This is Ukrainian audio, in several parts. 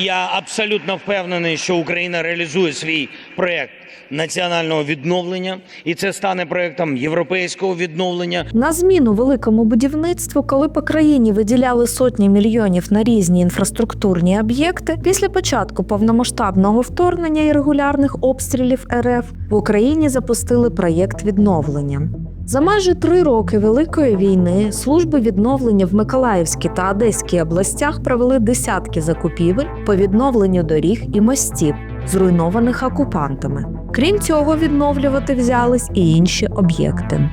Я абсолютно впевнений, що Україна реалізує свій проект національного відновлення, і це стане проектом європейського відновлення. На зміну великому будівництву, коли по країні виділяли сотні мільйонів на різні інфраструктурні об'єкти, після початку повномасштабного вторгнення і регулярних обстрілів РФ в Україні запустили проєкт відновлення. За майже три роки Великої війни служби відновлення в Миколаївській та Одеській областях провели десятки закупівель по відновленню доріг і мостів, зруйнованих окупантами. Крім цього, відновлювати взялись і інші об'єкти.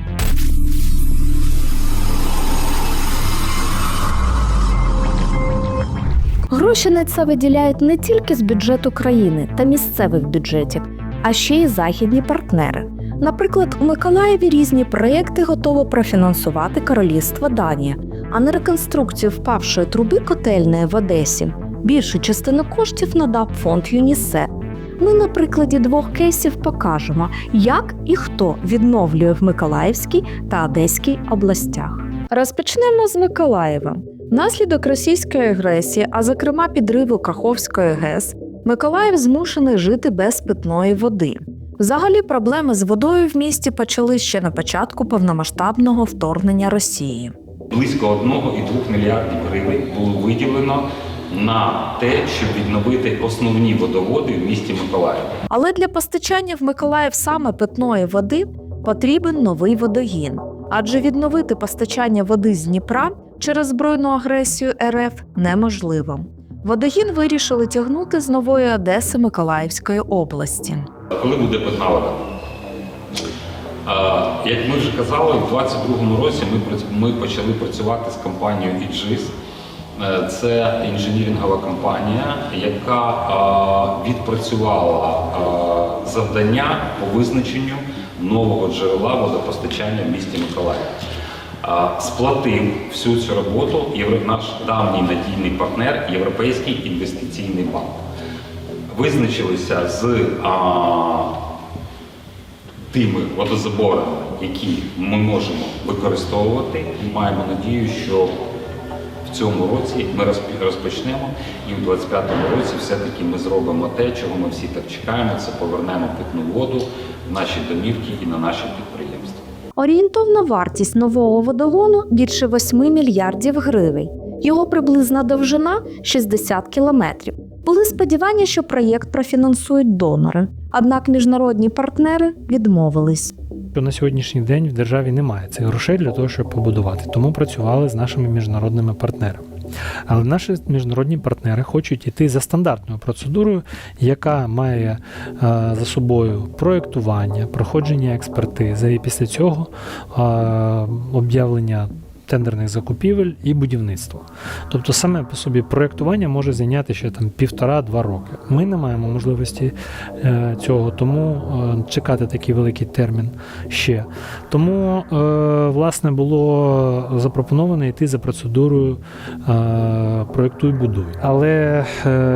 Гроші на це виділяють не тільки з бюджету країни та місцевих бюджетів, а ще й західні партнери. Наприклад, у Миколаєві різні проєкти готово профінансувати Королівство Данія, а на реконструкцію впавшої труби котельної в Одесі більшу частину коштів надав фонд ЮНІСЕФ. Ми на прикладі двох кейсів покажемо, як і хто відновлює в Миколаївській та Одеській областях. Розпочнемо з Миколаєва. Внаслідок російської агресії, а зокрема підриву Каховської ГЕС, Миколаїв змушений жити без питної води. Взагалі, проблеми з водою в місті почали ще на початку повномасштабного вторгнення Росії. Близько 1,2 мільярдів гривень було виділено на те, щоб відновити основні водоводи в місті Миколаїв. Але для постачання в Миколаїв саме питної води потрібен новий водогін, адже відновити постачання води з Дніпра через збройну агресію РФ неможливо. Водогін вирішили тягнути з нової Одеси Миколаївської області. Коли буде питна вода? Як ми вже казали, в 2022 році ми, почали працювати з компанією «Іджис». Е, Це інженірингова компанія, яка відпрацювала завдання по визначенню нового джерела водопостачання в місті Миколаїв. Сплатив всю цю роботу наш давній надійний партнер Європейський інвестиційний банк. Визначилися з а, тими водозаборами, які ми можемо використовувати. І маємо надію, що в цьому році ми розпочнемо, і в 2025 році все-таки ми зробимо те, чого ми всі так чекаємо. Це повернемо питну воду в наші домівки і на наші підприємства. Орієнтовна вартість нового водогону більше 8 мільярдів гривень. Його приблизна довжина 60 кілометрів. Були сподівання, що проєкт профінансують донори. Однак міжнародні партнери відмовились. Що на сьогоднішній день в державі немає цих грошей для того, щоб побудувати. Тому працювали з нашими міжнародними партнерами. Але наші міжнародні партнери хочуть йти за стандартною процедурою, яка має е, за собою проєктування, проходження експертизи, і після цього е, об'явлення тендерних закупівель і будівництво. Тобто саме по собі проєктування може зайняти ще там півтора-два роки. Ми не маємо можливості е, цього, тому е, чекати такий великий термін ще. Тому, е, власне, було запропоновано йти за процедурою проєктуй будуй. Але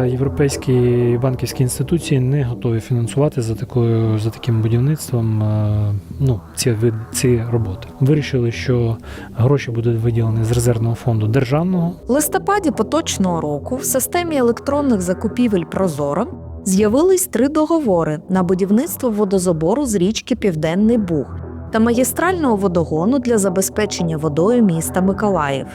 європейські банківські інституції не готові фінансувати за такою за таким будівництвом ну, ці, ці роботи. Вирішили, що гроші будуть виділені з резервного фонду державного В листопаді поточного року в системі електронних закупівель Прозоро з'явились три договори на будівництво водозабору з річки Південний Буг та магістрального водогону для забезпечення водою міста Миколаїв.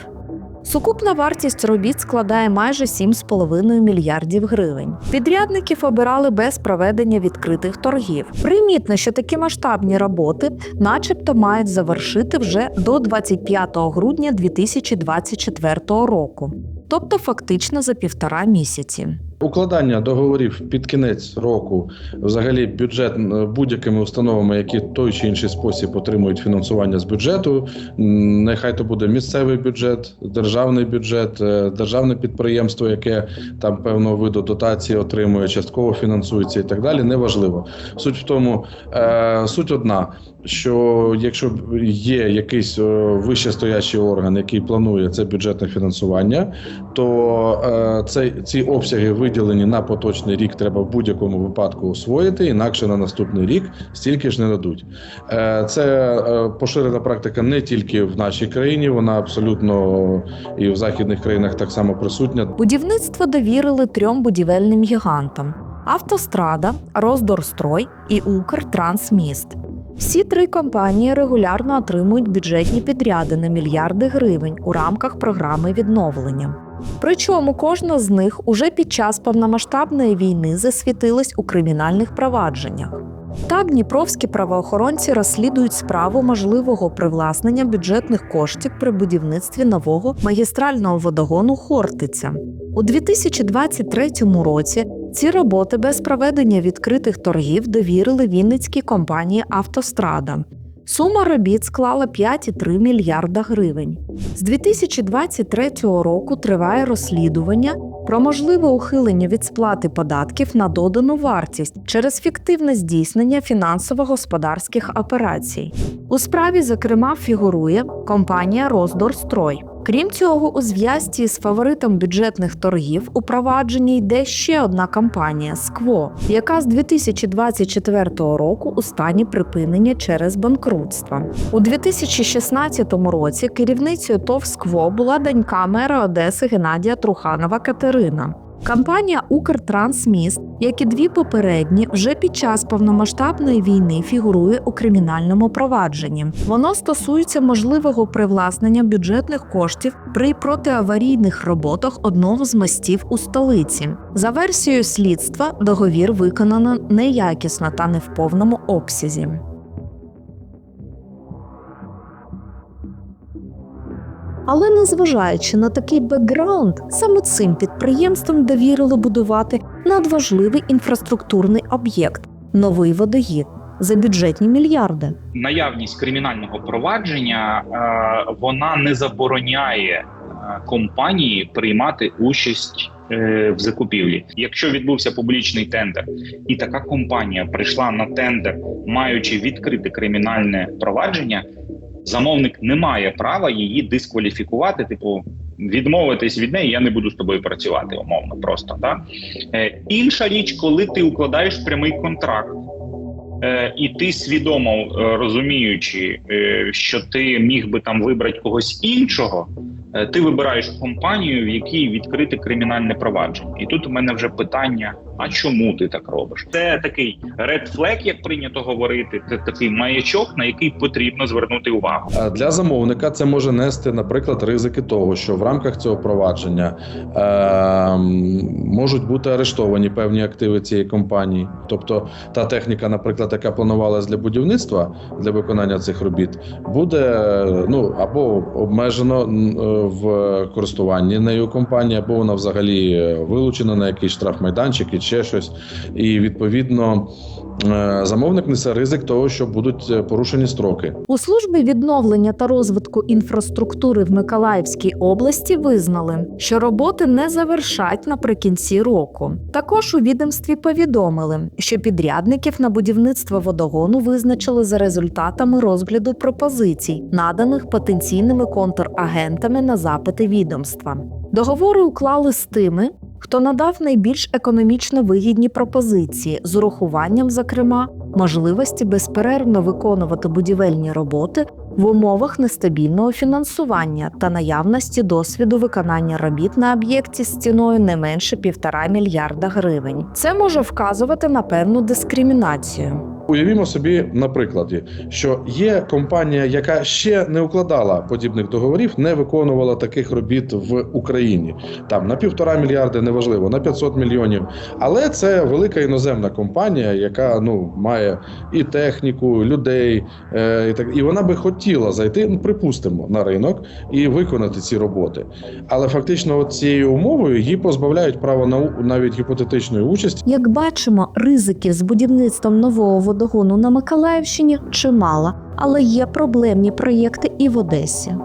Сукупна вартість робіт складає майже 7,5 мільярдів гривень. Підрядників обирали без проведення відкритих торгів. Примітно, що такі масштабні роботи, начебто, мають завершити вже до 25 грудня 2024 року, тобто фактично за півтора місяці. Укладання договорів під кінець року, взагалі, бюджет е, будь-якими установами, які той чи інший спосіб отримують фінансування з бюджету. Нехай то буде місцевий бюджет, державний бюджет, е, державне підприємство, яке там певного виду дотації отримує, частково фінансується і так далі. Неважливо. Суть в тому, е, суть одна. що якщо є якийсь вищестоящий орган, який планує це бюджетне фінансування, то е, цей, ці обсяги виділені на поточний рік треба в будь-якому випадку освоїти, інакше на наступний рік стільки ж не дадуть. Е, це е, поширена практика не тільки в нашій країні, вона абсолютно і в західних країнах так само присутня. Будівництво довірили трьом будівельним гігантам: Автострада, Роздорстрой і Укртрансміст. Всі три компанії регулярно отримують бюджетні підряди на мільярди гривень у рамках програми відновлення. Причому кожна з них уже під час повномасштабної війни засвітилась у кримінальних провадженнях. Так, дніпровські правоохоронці розслідують справу можливого привласнення бюджетних коштів при будівництві нового магістрального водогону Хортиця. У 2023 році ці роботи без проведення відкритих торгів довірили Вінницькій компанії Автострада. Сума робіт склала 5,3 мільярда гривень. З 2023 року триває розслідування про можливе ухилення від сплати податків на додану вартість через фіктивне здійснення фінансово-господарських операцій. У справі, зокрема, фігурує компанія Роздорстрой. Крім цього, у зв'язці з фаворитом бюджетних торгів у провадженні йде ще одна компанія Скво, яка з 2024 року у стані припинення через банкрутство. У 2016 році керівницею ТОВ Скво була донька мера Одеси Геннадія Труханова Катерина. Компанія Укртрансміст, як і дві попередні, вже під час повномасштабної війни фігурує у кримінальному провадженні. Воно стосується можливого привласнення бюджетних коштів при протиаварійних роботах одного з мостів у столиці. За версією слідства, договір виконано неякісно та не в повному обсязі. Але незважаючи на такий бекграунд, саме цим підприємствам довірили будувати надважливий інфраструктурний об'єкт новий водогід за бюджетні мільярди. наявність кримінального провадження е, вона не забороняє е, компанії приймати участь е, в закупівлі. Якщо відбувся публічний тендер, і така компанія прийшла на тендер, маючи відкрите кримінальне провадження, замовник не має права її дискваліфікувати, типу. Відмовитись від неї, я не буду з тобою працювати, умовно просто. Да? Е, інша річ, коли ти укладаєш прямий контракт, Е, і ти свідомо е, розуміючи, е, що ти міг би там вибрати когось іншого, е, ти вибираєш компанію, в якій відкрите кримінальне провадження. І тут у мене вже питання: а чому ти так робиш? Це такий red flag, як прийнято говорити, це такий маячок, на який потрібно звернути увагу. Для замовника це може нести, наприклад, ризики того, що в рамках цього провадження е, можуть бути арештовані певні активи цієї компанії. Тобто та техніка, наприклад, яка планувалась для будівництва для виконання цих робіт, буде е, ну або обмежено е, в користуванні нею компанії, або вона взагалі е, вилучена на якийсь штрафмайданчик і ще щось. І відповідно е, замовник несе ризик того, що будуть е, порушені строки. У службі відновлення та розвитку інфраструктури в Миколаївській області визнали, що роботи не завершать наприкінці року. Також у відомстві повідомили, що підрядників на будівництво водогону визначили за результатами розгляду пропозицій, наданих потенційними контрагентами на запити відомства. Договори уклали з тими, хто надав найбільш економічно вигідні пропозиції з урахуванням, зокрема, можливості безперервно виконувати будівельні роботи в умовах нестабільного фінансування та наявності досвіду виконання робіт на об'єкті з ціною не менше півтора мільярда гривень. Це може вказувати на певну дискримінацію. Уявімо собі на прикладі, що є компанія, яка ще не укладала подібних договорів, не виконувала таких робіт в Україні. Там на півтора мільярди, неважливо, на 500 мільйонів. Але це велика іноземна компанія, яка ну має і техніку, людей, е, і так і вона би хотіла зайти, ну припустимо, на ринок і виконати ці роботи. Але фактично, цією умовою її позбавляють права на навіть гіпотетичної участі. Як бачимо, ризиків з будівництвом нового водогону на Миколаївщині чимало, але є проблемні проєкти і в Одесі.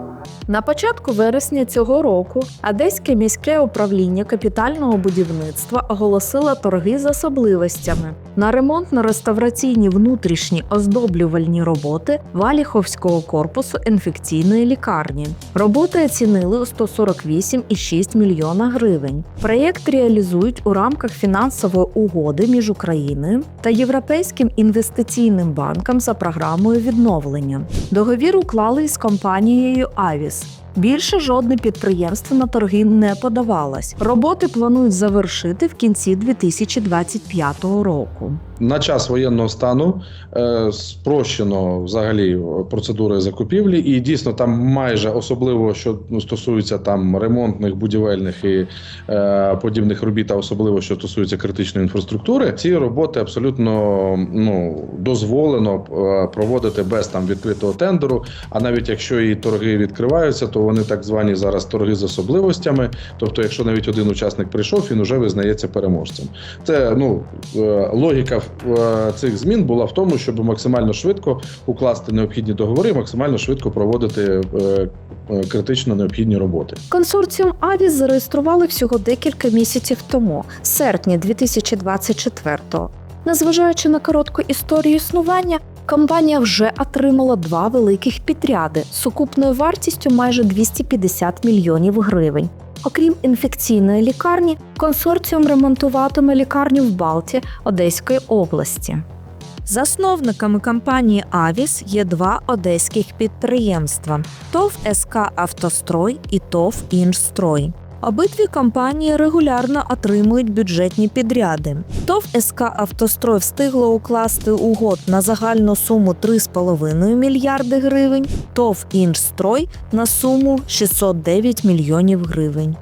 На початку вересня цього року Одеське міське управління капітального будівництва оголосило торги з особливостями на ремонтно-реставраційні внутрішні оздоблювальні роботи Валіховського корпусу інфекційної лікарні. Роботи оцінили у 148,6 мільйона гривень. Проєкт реалізують у рамках фінансової угоди між Україною та Європейським інвестиційним банком за програмою відновлення. Договір уклали із компанією Авіс. Більше жодне підприємство на торги не подавалось. Роботи планують завершити в кінці 2025 року. На час воєнного стану е, спрощено взагалі процедури закупівлі, і дійсно там майже особливо, що ну, стосується там ремонтних, будівельних і е, подібних робіт, а особливо що стосується критичної інфраструктури, ці роботи абсолютно ну дозволено е, проводити без там відкритого тендеру. А навіть якщо і торги відкриваються, то вони так звані зараз торги з особливостями. Тобто, якщо навіть один учасник прийшов, він вже визнається переможцем. Це ну е, логіка цих змін була в тому, щоб максимально швидко укласти необхідні договори, максимально швидко проводити е, е, критично необхідні роботи. Консорціум Авіс зареєстрували всього декілька місяців тому, серпні 2024-го. Незважаючи на коротку історію існування, компанія вже отримала два великих підряди сукупною вартістю майже 250 мільйонів гривень. Окрім інфекційної лікарні, консорціум ремонтуватиме лікарню в Балті Одеської області. Засновниками компанії Авіс є два одеських підприємства: ТОВ СК Автострой і ТОВ Інжстрой. Обидві компанії регулярно отримують бюджетні підряди. ТОВ СК Автострой встигло укласти угод на загальну суму 3,5 мільярди гривень, ТОВ Інжстрой на суму 609 мільйонів гривень.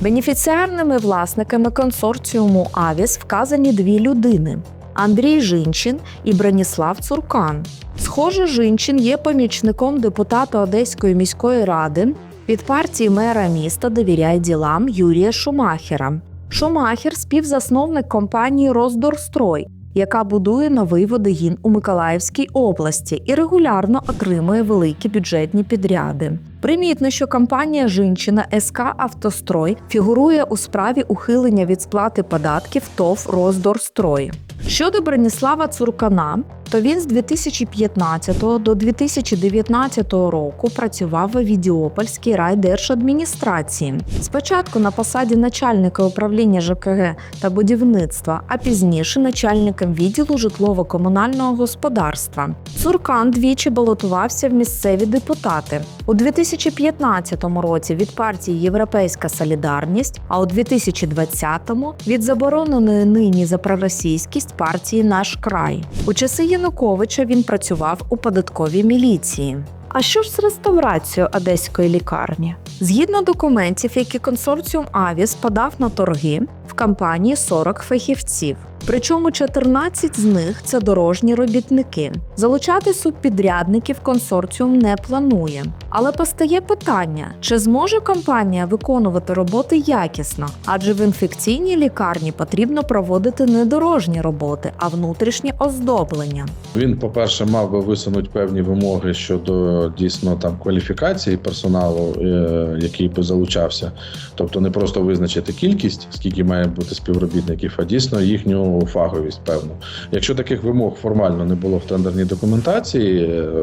Бенефіціарними власниками консорціуму Авіс вказані дві людини: Андрій Жинчин і Браніслав Цуркан. Схоже, Жинчин є помічником депутата Одеської міської ради від партії мера міста довіряє ділам Юрія Шумахера. Шумахер співзасновник компанії Роздорстрой, яка будує новий водогін у Миколаївській області і регулярно отримує великі бюджетні підряди. Примітно, що компанія Жінчина СК Автострой фігурує у справі ухилення від сплати податків ТОВ Роздорстрой. Щодо Браніслава Цуркана, то він з 2015 до 2019 року працював в Відіопольській райдержадміністрації. Спочатку на посаді начальника управління ЖКГ та будівництва, а пізніше начальником відділу житлово-комунального господарства. Цуркан двічі балотувався в місцеві депутати у 2015 році від партії Європейська Солідарність, а у 2020-му від забороненої нині за проросійськість партії Наш край. У часи Януковича він працював у податковій міліції. А що ж з реставрацією одеської лікарні? Згідно документів, які консорціум Авіс подав на торги, в компанії 40 фахівців. Причому 14 з них це дорожні робітники. Залучати субпідрядників консорціум не планує. Але постає питання: чи зможе компанія виконувати роботи якісно? Адже в інфекційній лікарні потрібно проводити не дорожні роботи, а внутрішнє оздоблення. Він, по-перше, мав би висунути певні вимоги щодо дійсно там кваліфікації персоналу, е, який би залучався. Тобто не просто визначити кількість, скільки має бути співробітників, а дійсно їхню фаховість певну. Якщо таких вимог формально не було в тендерній документації, е,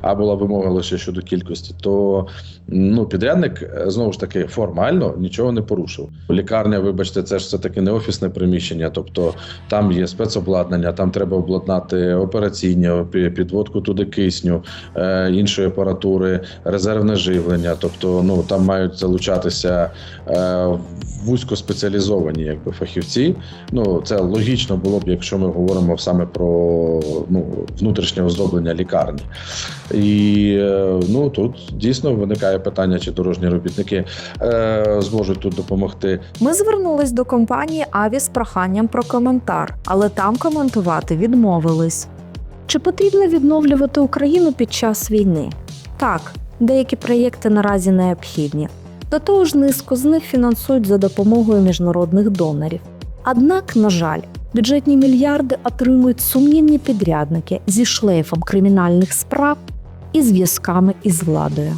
а була вимога лише щодо кількості, то ну підрядник е, знову ж таки формально нічого не порушив. Лікарня, вибачте, це ж все таки не офісне приміщення, тобто там є спецобладнання, там треба обладнати операційні, підводку туди кисню, е, іншої апаратури, резервне живлення. Тобто, ну там мають залучатися е, вузькоспеціалізовані якби фахівці. Ну це логічно було б, якщо ми говоримо саме про ну внутрішнє оздоблення лікарні. І е, ну тут дійсно виникає питання, чи дорожні робітники е, зможуть тут допомогти. Ми звернулись до компанії Аві з проханням про коментар, але там коментувати відмовились. Чи потрібно відновлювати Україну під час війни? Так, деякі проєкти наразі необхідні. До того ж, низку з них фінансують за допомогою міжнародних донорів. Однак, на жаль, бюджетні мільярди отримують сумнівні підрядники зі шлейфом кримінальних справ і зв'язками із владою.